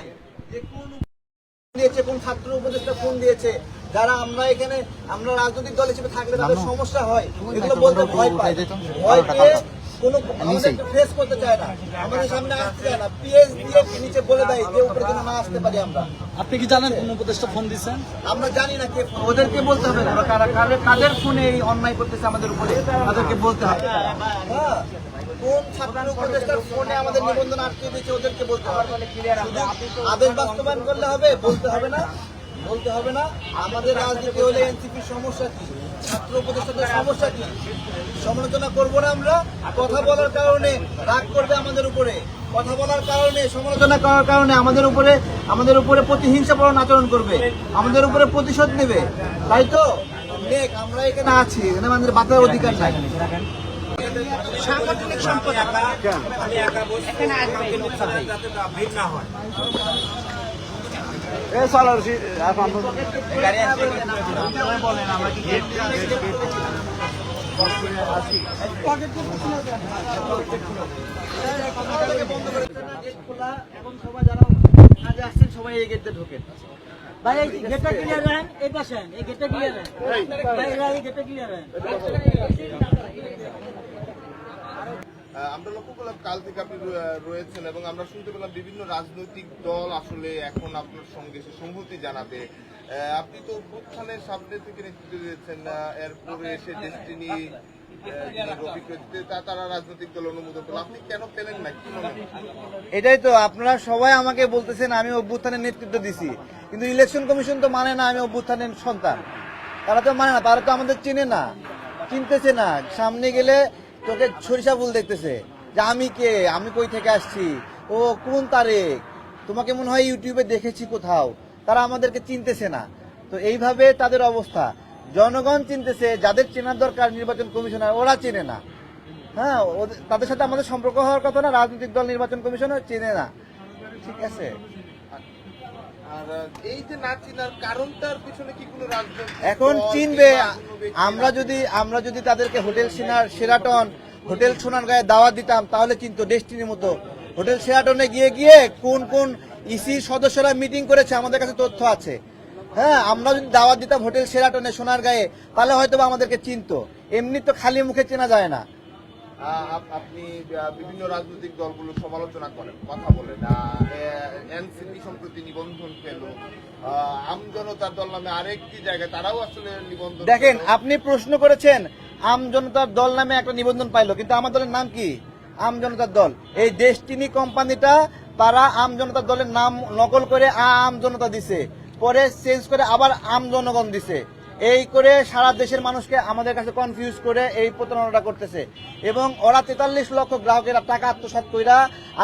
নাই। যে কোন দিয়েছে কোন ছাত্র উপদেষ্টা ফোন দিয়েছে যারা আমরা এখানে আমরা রাজনৈতিক দল হিসেবে থাকলে তাদের সমস্যা হয়। এগুলো বলতে ভয় পায়। ভয় পেয়ে কোনো ফেস করতে চায় না। আমাদের সামনে আসতে চায় না। পিএস দিয়ে নিচে বলে দেয় যে উপরে যেন না আসতে পারি আমরা। আপনি কি জানেন কোন উপদেষ্টা ফোন দিচ্ছেন আমরা জানি না কে ওদেরকে বলতে হবে ওরা কারা কাদের কাদের ফোনে এই অন্যায় করতেছে আমাদের উপরে? তাদেরকে বলতে হবে। হ্যাঁ, কোন ছাত্র উপদেষ্টার ফোনে আমাদের নিবন্ধন আটকে দিয়েছে ওদেরকে বলতে হবে। আদেশ বাস্তবায়ন করলে হবে বলতে হবে না বলতে হবে না। আমাদের রাজনীতি হলে এনসিপির সমস্যা কি? ছাত্র উপদেষ্টাদের সমস্যা কি? সমালোচনা করব না আমরা। কথা বলার কারণে রাগ করবে আমাদের উপরে। কথা বলার কারণে সমালোচনা করার কারণে আমাদের উপরে আমাদের উপরে প্রতিহিংসাপরণ আচরণ করবে। আমাদের উপরে প্রতিশোধ নেবে। তাই তো? দেখ আমরা এখানে আছি। এখানে আমাদের বাঁচার অধিকার নাই। সাংগঠনিক সম্পাদক আমি একা বসে এখানে আসবে। ভিড় না হয় গেট খোলা এবং সবাই যারা কাজে আসছেন সবাই এই গেটে ঢোকেন ভাই এই গেটটা ক্লিয়ার রাখেন এই পাশে এই গেটটা ক্লিয়ার রাখেন ভাই এই গেটটা ক্লিয়ার রাখেন আমরা লক্ষ্য করলাম কাল থেকে আপনি রয়েছেন এবং আমরা শুনতে পেলাম বিভিন্ন রাজনৈতিক দল আসলে এখন আপনার সঙ্গে এসে সংহতি জানাবে। আপনি তো উত্থানের সামনে থেকে নেতৃত্ব দিয়েছেন এরপরে এসে ডেস্টিনি এটাই তো, আপনারা সবাই আমাকে বলতেছেন, আমি অভ্যুত্থানের নেতৃত্ব দিছি। কিন্তু ইলেকশন কমিশন তো মানে না, আমি অভ্যুত্থানের সন্তান। তারা তো মানে না, তারা তো আমাদের চেনে না, চিনতেছে না। সামনে গেলে তোকে সরিষা ফুল দেখতেছে। যে আমি কে? আমি কই থেকে আসছি? ও কোন তারিখ? তোমাকে মনে হয় ইউটিউবে দেখেছি কোথাও। তারা আমাদেরকে চিনতেছে না। তো এইভাবে তাদের অবস্থা। জনগণ চিনতেছে যাদের চেনার দরকার নির্বাচন কমিশনার ওরা চেনে না। হ্যাঁ ওদের- তাদের সাথে আমাদের সম্পর্ক হওয়ার কথা না রাজনৈতিক দল নির্বাচন কমিশনও চেনে না। ঠিক আছে? আর এই যে না চিনার কারণটার পিছনে কি কোনো রাজনৈতিক এখন চিনবে। আমরা যদি আমরা যদি তাদেরকে হোটেল সিনার সেরাটন, হোটেল সোনার গায়ে দাওয়াত দিতাম, তাহলে কিন্তু ডেস্টিনির মতো হোটেল সেরাটনে গিয়ে গিয়ে কোন কোন ইসি সদস্যরা মিটিং করেছে, আমাদের কাছে তথ্য আছে। হ্যাঁ আমরা যদি দাওয়া দিতাম হোটেল সেরাটনে সোনার গায়ে, তাহলে হয়তো আমাদেরকে চিনতো। এমনি তো খালি মুখে চেনা যায় না। আপনি বিভিন্ন রাজনৈতিক দলগুলো সমালোচনা করেন কথা বলেন। এনসিপি সম্প্রতি নিবন্ধন পেল। আমজনতার দল নামে আরেকটি জায়গায় তারাও আসলে নিবন্ধন দেখেন আপনি প্রশ্ন করেছেন আম জনতার দল নামে একটা নিবন্ধন পাইলো কিন্তু আমার দলের নাম কি? আম জনতার দল। এই ডেস্টিনি কোম্পানিটা তারা আম জনতার দলের নাম নকল করে আম জনতা দিছে। পরে চেঞ্জ করে আবার আম জনগণ দিছে। এই করে সারা দেশের মানুষকে আমাদের কাছে কনফিউজ করে এই প্রতারণাটা করতেছে। এবং ওরা তেতাল্লিশ লক্ষ গ্রাহকের টাকা আত্মসাৎ কইরা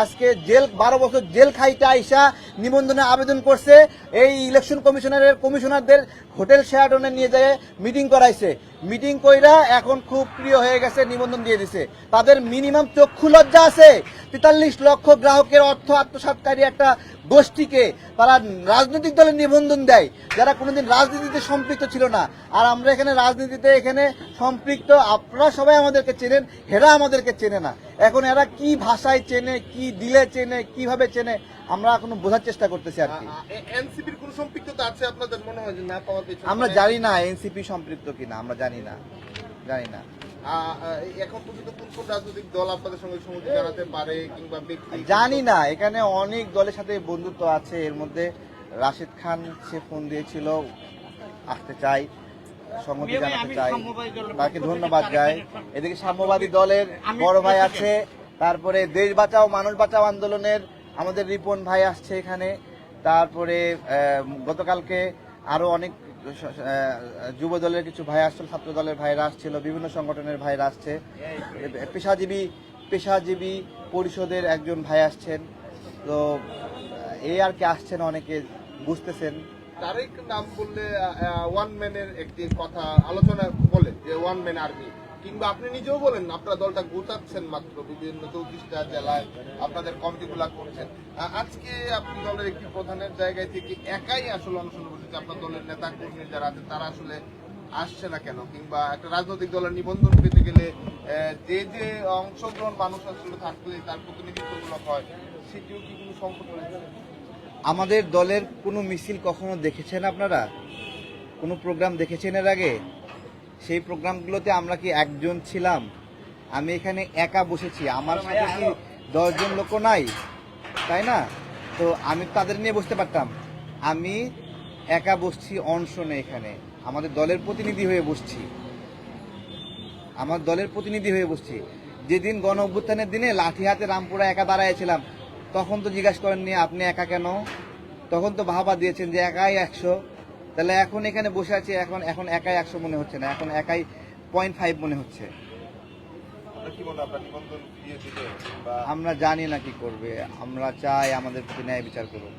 আজকে জেল, বারো বছর জেল খাইতে আইসা নিবন্ধনে আবেদন করছে। এই ইলেকশন কমিশনারের কমিশনারদের হোটেল শেয়ারটনে নিয়ে যায় মিটিং করাইছে। মিটিং কইরা এখন খুব প্রিয় হয়ে গেছে, নিবন্ধন দিয়ে দিছে। তাদের মিনিমাম চক্ষু লজ্জা আছে। তেতাল্লিশ লক্ষ গ্রাহকের অর্থ আত্মসাৎকারী একটা গোষ্ঠীকে তারা রাজনৈতিক দলের নিবন্ধন দেয় যারা কোনোদিন রাজনীতিতে সম্পৃক্ত ছিল না। আর আমরা এখানে রাজনীতিতে এখানে সম্পৃক্ত আপনারা সবাই আমাদেরকে চেনেন হেরা আমাদেরকে চেনে না। এখন এরা কি ভাষায় চেনে কি দিলে চেনে কীভাবে চেনে আমরা এখনও বোঝার চেষ্টা করতেছি আর কি। এনসিপির কোন সম্পৃক্ততা আছে আপনাদের মনে হয় যে না পাওয়ার আমরা জানি না এনসিপি সম্পৃক্ত কিনা আমরা জানি না জানি না। এখন পর্যন্ত কোন কোন রাজনৈতিক দল আপনাদের সঙ্গে সংহতি জানাতে পারে কিংবা ব্যক্তি জানি না এখানে অনেক দলের সাথে বন্ধুত্ব আছে। এর মধ্যে রাশিদ খান সে ফোন দিয়েছিল আসতে চাই সংহতি জানাতে চাই। তাকে ধন্যবাদ যায় এদিকে সাম্যবাদী দলের বড় ভাই আছে তারপরে দেশ বাঁচাও মানুষ বাঁচাও আন্দোলনের আমাদের রিপন ভাই আসছে এখানে। তারপরে গতকালকে আরও অনেক যুব দলের কিছু ভাই আসছিল ছাত্র দলের ভাইরা আসছিল, বিভিন্ন সংগঠনের ভাইরা আসছে। পেশাজীবী পেশাজীবী পরিষদের একজন ভাই আসছেন। তো, এ আর কি আসছেন অনেকে বুঝতেছেন। তারেক নাম বললে ওয়ান ম্যানের একটি কথা আলোচনা বলে যে ওয়ান ম্যান আর্মি কিংবা আপনি নিজেও বলেন আপনার দলটা গোটাচ্ছেন মাত্র বিভিন্ন চৌত্রিশটা জেলায়, আপনাদের কমিটিগুলা করছেন। আজকে আপনি দলের একটি প্রধানের জায়গায় থেকে একাই আসলে অনশন বসেছে। আপনার দলের নেতা, কর্মী যারা আছে, তারা আসলে আসছে না কেন? কিংবা একটা রাজনৈতিক দলের নিবন্ধন পেতে গেলে যে যে অংশগ্রহণ মানুষ আসলে থাকলে তার প্রতিনিধিত্বমূলক হয়, সেটিও কি কোনো সংকট রয়েছে? আমাদের দলের কোনো মিছিল কখনো দেখেছেন আপনারা? কোনো প্রোগ্রাম দেখেছেন এর আগে? সেই প্রোগ্রামগুলোতে আমরা কি একজন ছিলাম? আমি এখানে একা বসেছি। আমার সাথে কি দশজন লোক নাই? তাই না? তো আমি তাদের নিয়ে বসতে পারতাম। আমি একা বসছি অনশনে এখানে। আমাদের দলের প্রতিনিধি হয়ে বসছি। আমার দলের প্রতিনিধি হয়ে বসছি। যেদিন গণ অভ্যুত্থানের দিনে লাঠি হাতে রামপুরা একা দাঁড়াইছিলাম তখন তো জিজ্ঞাসা করেননি, আপনি একা কেন? তখন তো ভাবা দিয়েছেন যে, একাই একশো। তাহলে এখন এখানে বসে আছি এখন এখন একাই একশো মনে হচ্ছে না এখন একাই পয়েন্ট ফাইভ মনে হচ্ছে। আমরা জানি না কি করবে আমরা চাই আমাদের প্রতি ন্যায় বিচার করুন